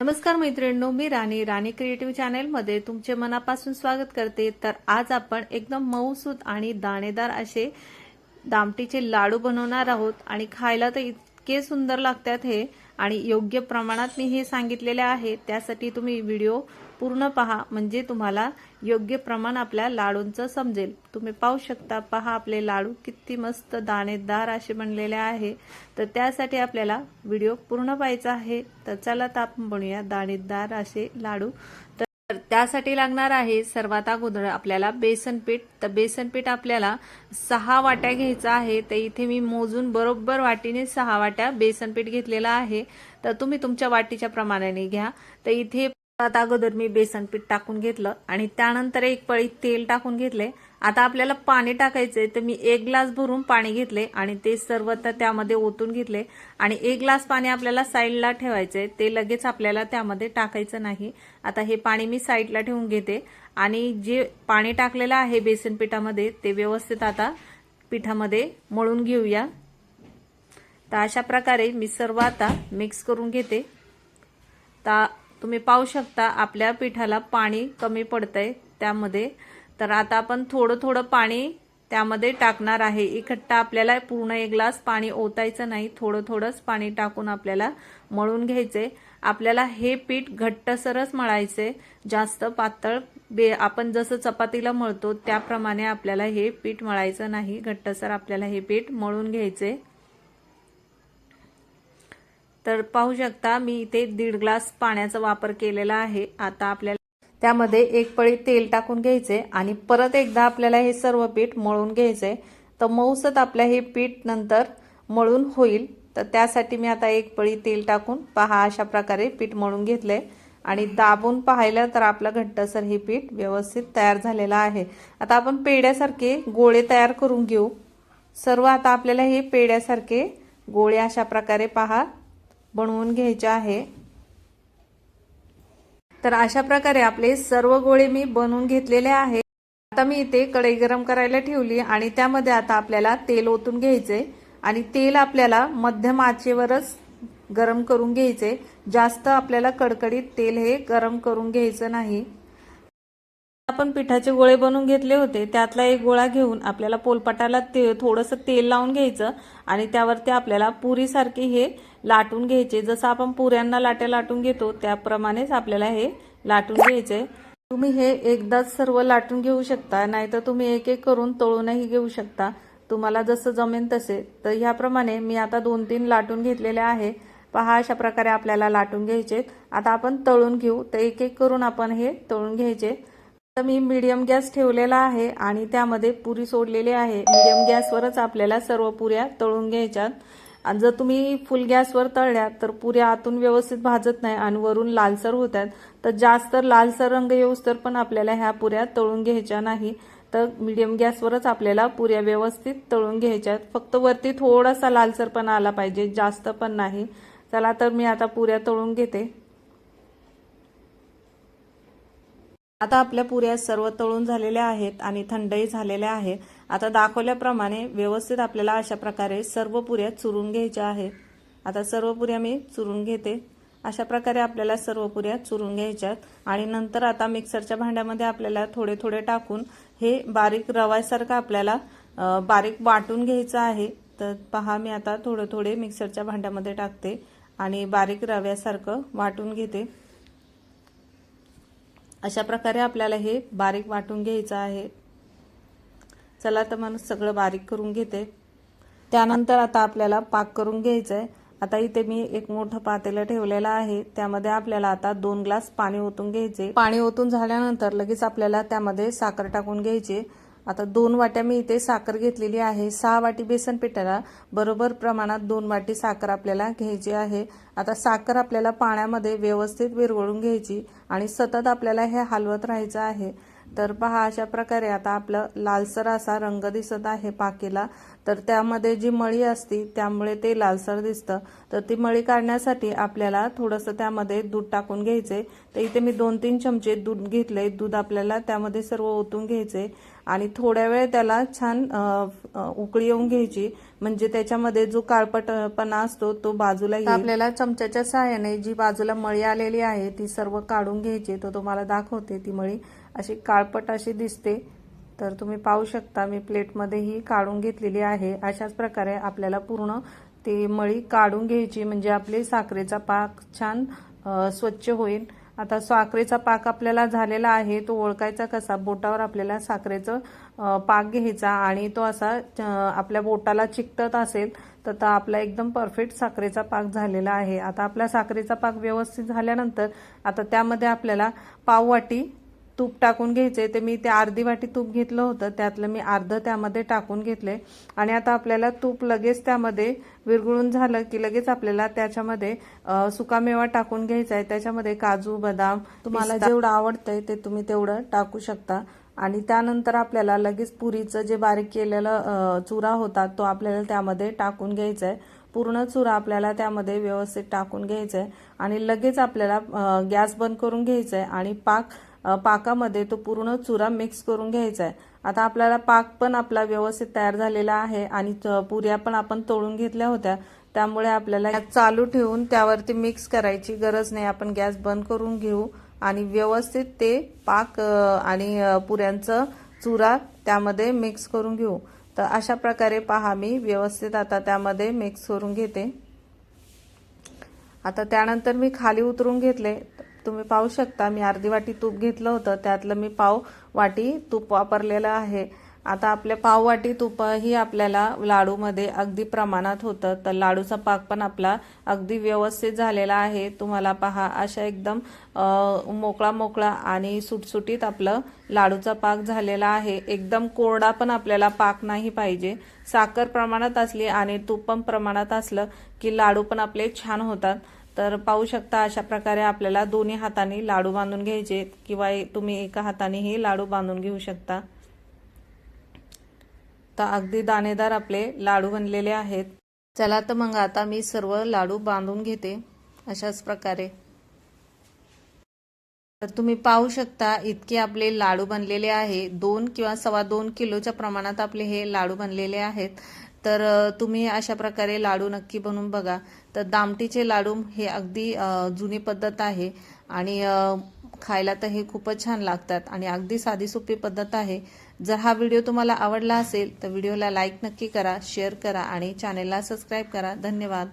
नमस्कार मैत्रिणींनो मी राणी राणी क्रिएटिव्ह चॅनेलमध्ये तुमचे मनापासून स्वागत करते. तर आज आपण एकदम मऊसूत आणि दाणेदार असे दामटीचे लाडू बनवणार आहोत आणि खायला तर इतके सुंदर लागतात हे. आणि योग्य प्रमाणात मी हे सांगितलेले आहे त्यासाठी तुम्ही व्हिडिओ पूर्ण पहा म्हणजे तुम्हाला योग्य प्रमाण आपल्या लाडूंचं समजेल. तुम्ही पाहू शकता पहा आपले लाडू किती मस्त दाणेदार असे बनलेले आहे. तर त्यासाठी आपल्याला व्हिडिओ पूर्ण पाहायचा आहे. तर चला तर आपण बनूया दाणेदार असे लाडू. तर त्यासाठी लागणार आहे सर्वात अगोदर आपल्याला बेसन पीठ. तर बेसन पीठ आपल्याला सहा वाट्या घ्यायचं आहे. तर इथे मी मोजून बरोबर वाटीने सहा वाट्या बेसन पीठ घेतलेलं आहे. तर तुम्ही तुमच्या वाटीच्या प्रमाणाने घ्या. तर इथे अगोदर मी बेसन पीठ टाकून घेतलं आणि त्यानंतर एक पळी तेल टाकून घेतले. आता आपल्याला पाणी टाकायचंय तर मी एक ग्लास भरून पाणी घेतले आणि ते सर्व तर त्यामध्ये ओतून घेतले. आणि एक ग्लास पाणी आपल्याला साईडला ठेवायचंय ते लगेच आपल्याला त्यामध्ये टाकायचं नाही. आता हे पाणी मी साईडला ठेवून घेते. आणि जे पाणी टाकलेलं आहे बेसन पिठामध्ये ते व्यवस्थित आता पिठामध्ये मळून घेऊया. तर अशा प्रकारे मी सर्व आता मिक्स करून घेते. तर तुम्ही पाहू शकता आपल्या पिठाला पाणी कमी पडतंय त्यामध्ये. तर आता आपण थोडं थोडं पाणी त्यामध्ये टाकणार आहे. इकट्टा आपल्याला पूर्ण एक ग्लास पाणी ओतायचं नाही. थोडं थोडंच पाणी टाकून आपल्याला मळून घ्यायचे. आपल्याला हे पीठ घट्टसरच मळायचे. जास्त पातळ बे आपण जसं चपातीला मळतो त्याप्रमाणे आपल्याला हे पीठ मळायचं नाही. घट्टसर आपल्याला हे पीठ मळून घ्यायचे. तर पाहू शकता मी इथे दीड ग्लास पाण्याचा वापर केलेला आहे. आता आपल्याला त्यामध्ये एक पळी तेल टाकून घ्यायचे आणि परत एकदा आपल्याला हे सर्व पीठ मळून घ्यायचे. तर मऊसत आपलं हे पीठ नंतर मळून होईल. तर त्यासाठी मी आता एक पळी तेल टाकून पहा अशा प्रकारे पीठ मळून घेतले. आणि दाबून पाहिलं तर आपलं घट्टसर हे पीठ व्यवस्थित तयार झालेलं आहे. आता आपण पेड्यासारखे गोळे तयार करून घेऊ. सर्व आता आपल्याला हे पेड्यासारखे गोळे अशा प्रकारे पहा बनवून घ्यायचे आहे. तर अशा प्रकारे आपले सर्व गोळे मी बनवून घेतलेले आहे. आता मी इथे कढई गरम करायला ठेवली आणि त्यामध्ये आता आपल्याला तेल ओतून घ्यायचे आणि तेल आपल्याला मध्यम आचेवरच गरम करून घ्यायचे. जास्त आपल्याला कडकडीत तेल हे गरम करून घ्यायचं नाही. आपण पिठाचे गोळे बनवून घेतले होते त्यातला एक गोळा घेऊन आपल्याला पोलपाटाला ते थोडंसं तेल लावून घ्यायचं आणि त्यावरती आपल्याला पुरीसारखे हे लाटून घ्यायचे. जसं आपण पुऱ्यांना लाट्या लाटून घेतो त्याप्रमाणेच आपल्याला हे लाटून घ्यायचे तुम्ही हे एकदाच सर्व लाटून घेऊ शकता नाहीतर तुम्ही एक एक करून तळूनही घेऊ शकता. तुम्हाला जसं जमेन तसे. तर ह्याप्रमाणे मी आता दोन तीन लाटून घेतलेले आहे. पहा अशा प्रकारे आपल्याला लाटून घ्यायचे आता आपण तळून घेऊ. तर एक एक करून आपण हे तळून घ्यायचे. तर मी मीडियम गॅस ठेवलेला आहे आणि त्यामध्ये पुरी सोडलेली आहे. मीडियम गॅसवरच आपल्याला सर्व पुऱ्या तळून घ्यायच्यात. आणि जर तुम्ही फुल गॅसवर तळल्या तर पुऱ्या आतून व्यवस्थित भाजत नाही आणि वरून लालसर होतात. तर जास्त लालसर रंग येऊस तर पण आपल्याला ह्या पुऱ्या तळून घ्यायच्या नाही. तर मीडियम गॅसवरच आपल्याला पुऱ्या व्यवस्थित तळून घ्यायच्यात. फक्त वरती थोडासा लालसर पण आला पाहिजे जास्त पण नाही. चला तर मी आता पुऱ्या तळून घेते. आता आपल्या पुऱ्या सर्व तळून झालेल्या आहेत आणि थंडही झालेल्या आहेत. आता दाखवल्याप्रमाणे व्यवस्थित आपल्याला अशा प्रकारे सर्व पुऱ्या चुरून घ्यायच्या आहेत. आता सर्व पुऱ्या मी चुरून घेते. अशा प्रकारे आपल्याला सर्व पुऱ्या चुरून घ्यायच्यात आणि नंतर आता मिक्सरच्या भांड्यामध्ये आपल्याला थोडे थोडे टाकून हे बारीक रवायसारखं आपल्याला बारीक वाटून घ्यायचं आहे. तर पहा मी आता थोडे थोडे मिक्सरच्या भांड्यामध्ये टाकते आणि बारीक रव्यासारखं वाटून घेते. अशा प्रकारे आपल्याला हे बारीक वाटून घ्यायचं आहे. चला तर मग सगळं बारीक करून घेते. त्यानंतर आता आपल्याला पाक करून घ्यायचं आहे आता इथे मी एक मोठं पातेलं ठेवलेलं आहे. त्यामध्ये आपल्याला आता दोन ग्लास पाणी ओतून घ्यायचे. पाणी ओतून झाल्यानंतर लगेच आपल्याला त्यामध्ये साखर टाकून घ्यायची. आता दोन वाट्या मी इथे साखर घेतलेली आहे. सहा वाटी बेसन पिठाला बरोबर प्रमाणात दोन वाटी साखर आपल्याला घ्यायची आहे. आता साखर आपल्याला पाण्यामध्ये व्यवस्थित विरघळून घ्यायची आणि सतत आपल्याला हे हलवत राहायचं आहे. तर पहा अशा प्रकारे आता आपलं लालसर असा रंग दिसत आहे पाकीला. तर त्यामध्ये जी मळी असती त्यामुळे ते लालसर दिसतं. तर ती मळी काढण्यासाठी आपल्याला थोडंसं त्यामध्ये दूध टाकून घ्यायचे तर इथे मी दोन तीन चमचे दूध घेतले दूध आपल्याला त्यामध्ये सर्व ओतून घ्यायचे आणि थोड्या वेळ त्याला छान उकळी येऊन घ्यायची. म्हणजे त्याच्यामध्ये जो काळपटपणा असतो तो बाजूला आपल्याला चमच्याच्या सहाय्याने जी बाजूला मळी आलेली आहे ती सर्व काढून घ्यायची तो तुम्हाला दाखवते ती मळी. अशी काळपट अशी दिसते. तर तुम्ही पाहू शकता मी प्लेटमध्येही काढून घेतलेली आहे. अशाच प्रकारे आपल्याला पूर्ण ती मळी काढून घ्यायची म्हणजे आपली साखरेचा पाक छान स्वच्छ होईल. आता साखरेचा पाक आपल्याला झालेला आहे तो ओळखायचा कसा? बोटावर आपल्याला साखरेचं पाक घ्यायचा आणि तो असा आपल्या बोटाला चिकटत असेल तर तो आपला एकदम परफेक्ट साखरेचा पाक झालेला आहे. आता आपला साखरेचा पाक व्यवस्थित झाल्यानंतर आता त्यामध्ये आपल्याला पाववाटी तूप टाकून घ्यायचे ते मी ते अर्धी वाटी तूप घेतलं होतं त्यातलं मी अर्ध त्यामध्ये टाकून घेतले. आणि आता आपल्याला तूप लगेच त्यामध्ये विरघळून झालं की लगेच आपल्याला त्याच्यामध्ये सुकामेवा टाकून घ्यायचा आहे. त्याच्यामध्ये काजू बदाम तुम्हाला जेवढं आवडतंय ते तुम्ही तेवढं टाकू शकता. आणि त्यानंतर आपल्याला लगेच पुरीचं जे बारीक केलेलं चुरा होता तो आपल्याला त्यामध्ये टाकून घ्यायचा आहे पूर्ण चुरा आपल्याला त्यामध्ये व्यवस्थित टाकून घ्यायचा आहे आणि लगेच आपल्याला गॅस बंद करून घ्यायचा आहे आणि पाक पाकामध्ये तो पूर्ण चुरा मिक्स करून घ्यायचा आहे. आता आपल्याला पाक पण आपला व्यवस्थित तयार झालेला आहे आणि पुऱ्या पण आपण तोडून घेतल्या होत्या. त्यामुळे आपल्याला चालू ठेवून त्यावरती मिक्स करायची गरज नाही. आपण गॅस बंद करून घेऊ आणि व्यवस्थित ते पाक आणि पुऱ्यांचं चुरा त्यामध्ये मिक्स करून घेऊ. तर अशा प्रकारे पहा मी व्यवस्थित आता त्यामध्ये मिक्स करून घेते. आता त्यानंतर मी खाली उतरून घेतले. तुम्ही पाहू शकता. मी अर्धी वाटी तूप घेतलं होतं. त्यातलं मी पाव वाटी तूप वापरलेलं आहे. आता आपल्या पाव वाटी आपल्याला लाडूमध्ये अगदी प्रमाणात होतं. तर लाडूचा पाक पण आपला अगदी व्यवस्थित झालेला आहे. तुम्हाला पहा अशा एकदम मोकळा मोकळा आणि सुटसुटीत आपलं लाडूचा पाक झालेला आहे. एकदम कोरडा पण आपल्याला पाक नाही पाहिजे. साखर प्रमाणात असली आणि तूप पण प्रमाणात असलं की लाडू पण आपले छान होतात. तर पाहू शकता अशा प्रकारे आपल्याला दोन्ही हाताने लाडू बांधून घ्यायचे किंवा तुम्ही एका हाताने हे लाडू बांधून घेऊ शकता. तर अगदी दाणेदार आपले लाडू बनलेले आहेत. चला तर मग आता मी सर्व लाडू बांधून घेते अशाच प्रकारे. तर तुम्ही पाहू शकता इतके आपले लाडू बनलेले आहे. दोन किंवा सव्वा दोन किलोच्या प्रमाणात आपले हे लाडू बनलेले आहेत. तर तुम्ही अशा प्रकारे लाडू नक्की बनवून बघा. तर दामटीचे लाडू हे अगदी जुनी पद्धत आहे आणि खायला तर हे खूपच छान लागतात आणि अगदी साधी सोपी पद्धत आहे. जर हा व्हिडिओ तुम्हाला आवडला असेल तर व्हिडिओला लाईक नक्की करा शेअर करा आणि चॅनेलला सबस्क्राईब करा. धन्यवाद.